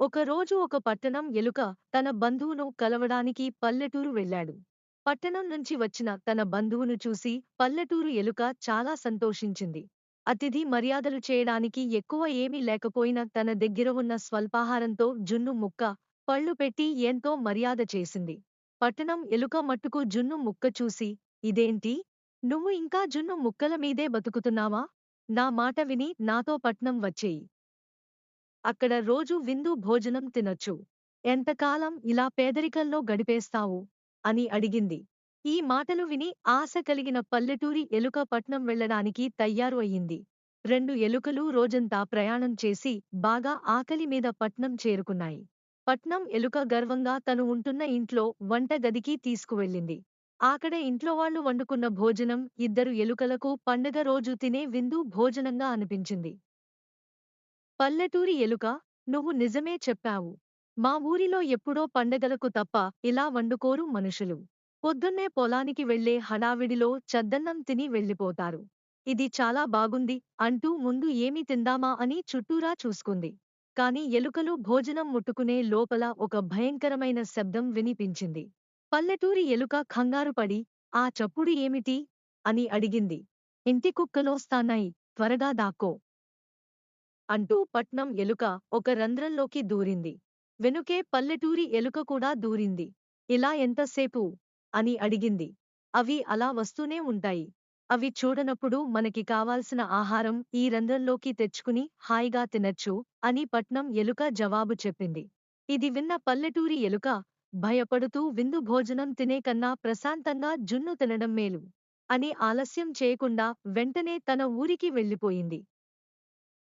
ఒకరోజు ఒక పట్టణం ఎలుక తన బంధువును కలవడానికి పల్లెటూరు వెళ్ళాడు. పట్టణం నుంచి వచ్చిన తన బంధువును చూసి పల్లెటూరు ఎలుక చాలా సంతోషించింది. అతిథి మర్యాదలు చేయడానికి ఎక్కువ ఏమీ లేకపోయినా తన దగ్గర ఉన్న స్వల్పాహారంతో జున్ను ముక్క పళ్ళు పెట్టి ఎంతో మర్యాద చేసింది. పట్టణం ఎలుక మట్టుకు జున్ను ముక్క చూసి ఇదేంటి? నువ్వు ఇంకా జున్ను ముక్కల మీదే బతుకుతున్నావా? నా మాట విని నాతో పట్నం వచ్చేయి. అక్కడ రోజు విందు భోజనం తినొచ్చు. ఎంతకాలం ఇలా పేదరికంలో గడిపేస్తావు? అని అడిగింది. ఈ మాటలు విని ఆశ కలిగిన పల్లెటూరి ఎలుక పట్నం వెళ్ళడానికి తయ్యారు అయ్యింది. రెండు ఎలుకలు రోజంతా ప్రయాణం చేసి బాగా ఆకలి మీద పట్నం చేరుకున్నాయి. పట్నం ఎలుక గర్వంగా తను ఉంటున్న ఇంట్లో వంటగదికి తీసుకువెళ్ళింది. ఆకడ ఇంట్లోవాళ్ళు వండుకున్న భోజనం ఇద్దరు ఎలుకలకు పండగ రోజు తినే విందు భోజనంగా అనిపించింది. పల్లెటూరి ఎలుక నువ్వు నిజమే చెప్పావు. మా ఊరిలో ఎప్పుడో పండగలకు తప్ప ఇలా వండుకోరు మనుషులు. పొద్దున్నే పొలానికి వెళ్ళే హడావిడిలో చద్దన్నం తిని వెళ్ళిపోతారు. ఇది చాలా బాగుంది అంటూ ముందు ఏమి తిందామా అని చుట్టూరా చూసుకుంది. కాని ఎలుకలు భోజనం ముట్టుకునే లోపల ఒక భయంకరమైన శబ్దం వినిపించింది. పల్లెటూరి ఎలుక కంగారుపడి ఆ చప్పుడు ఏమిటి? అని అడిగింది. ఇంటి కుక్కలోస్తాన్నాయి త్వరగా దాక్కో. అంటూ పట్నం ఎలుక ఒక రంధ్రంలోకి దూరింది. వెనుకే పల్లెటూరి ఎలుక కూడా దూరింది. ఇలా ఎంతసేపు అని అడిగింది. అవి అలా వస్తూనే ఉంటాయి. అవి చూడనప్పుడు మనకి కావాల్సిన ఆహారం ఈ రంధ్రంలోకి తెచ్చుకుని హాయిగా తినచ్చు అని పట్నం ఎలుక జవాబు చెప్పింది. ఇది విన్న పల్లెటూరి ఎలుక భయపడుతూ విందు భోజనం తినే కన్నా ప్రశాంతంగా జున్ను తినడం మేలు అని ఆలస్యం చేయకుండా వెంటనే తన ఊరికి వెళ్ళిపోయింది.